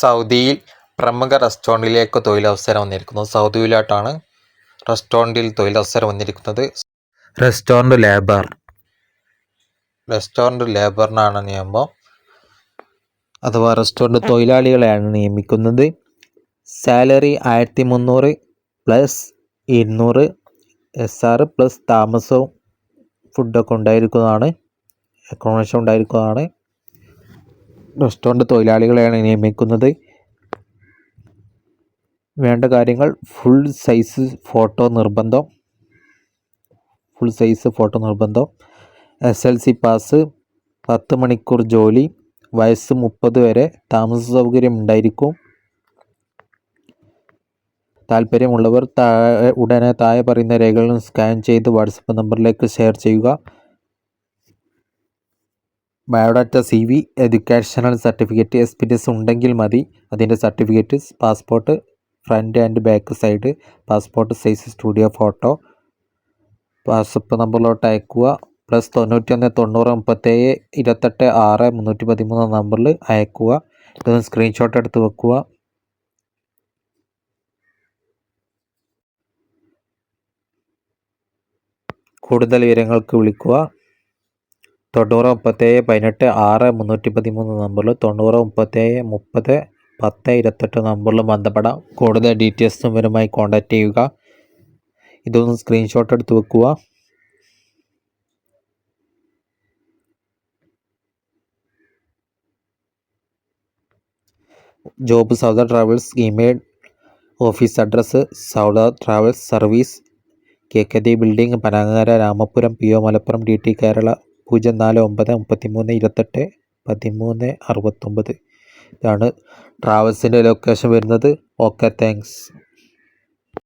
സൗദിയിൽ പ്രമുഖ റെസ്റ്റോറന്റിലേക്ക് തൊഴിലവസരം വന്നിരിക്കുന്നത് സൗദിയിലോട്ടാണ് റെസ്റ്റോറന്റിൽ തൊഴിലവസരം വന്നിരിക്കുന്നത്. Restaurant labour. റെസ്റ്റോറന്റ് ലേബറിനാണ് നിയമം. അഥവാ റെസ്റ്റോറന്റ് തൊഴിലാളികളെയാണ് നിയമിക്കുന്നത്. സാലറി ആയിരത്തി മുന്നൂറ് പ്ലസ് ഇരുന്നൂറ് എസ് ആർ പ്ലസ് താമസവും ഫുഡൊക്കെ ഉണ്ടായിരിക്കുന്നതാണ്. അക്കോമഡേഷൻ ഉണ്ടായിരിക്കുന്നതാണ്. റെസ്റ്റോറന്റ് തൊഴിലാളികളെയാണ് നിയമിക്കുന്നത്. വേണ്ട കാര്യങ്ങൾ ഫുൾ സൈസ് ഫോട്ടോ നിർബന്ധം. ഫുൾ സൈസ് ഫോട്ടോ നിർബന്ധം. എസ് എൽ സി പാസ് പത്ത് മണിക്കൂർ ജോലി വയസ്സ് മുപ്പത് വരെ താമസ സൗകര്യം ഉണ്ടായിരിക്കും. താല്പര്യമുള്ളവർ താഴെ ഉടനെ താഴെ പറയുന്ന രേഖകളും സ്കാൻ ചെയ്ത് വാട്സപ്പ് നമ്പറിലേക്ക് ഷെയർ ചെയ്യുക. Biodata C V educational certificate S P S ഉണ്ടെങ്കിൽ മതി. അതിന്റെ certificate passport front and back side passport size studio photo WhatsApp നമ്പറിലോട്ട് അയക്കുക. പ്ലസ് തൊണ്ണൂറ്റൊന്ന് തൊണ്ണൂറ് മുപ്പത്തേഴ് ഇരുപത്തെട്ട് ആറ് മുന്നൂറ്റി പതിമൂന്ന് നമ്പറിൽ അയക്കുക. ഇതൊന്ന് സ്ക്രീൻഷോട്ട് എടുത്ത് വെക്കുക. കൂടുതൽ വിവരങ്ങൾക്ക് വിളിക്കുക. തൊണ്ണൂറ് മുപ്പത്തേഴ് പതിനെട്ട് ആറ് മുന്നൂറ്റി പതിമൂന്ന് നമ്പറിൽ തൊണ്ണൂറ് മുപ്പത്തേഴ് മുപ്പത് പത്ത് ഇരുപത്തെട്ട് നമ്പറിൽ ബന്ധപ്പെടാം. കൂടുതൽ ഡീറ്റെയിൽസും വരുമായി കോൺടാക്റ്റ് ചെയ്യുക. ഇതൊന്ന് സ്ക്രീൻഷോട്ട് എടുത്ത് വെക്കുക. Job Sauda travels email office address Sauda travels service K K the building Panangara Ramapuram P O Malappuram D T Kerala പൂജ്യം നാല് ഒമ്പത് മുപ്പത്തി മൂന്ന് ഇരുപത്തെട്ട് പതിമൂന്ന് അറുപത്തൊമ്പത്. ഇതാണ് ട്രാവൽസിന്റെ ലൊക്കേഷൻ വരുന്നത്. Okay thanks.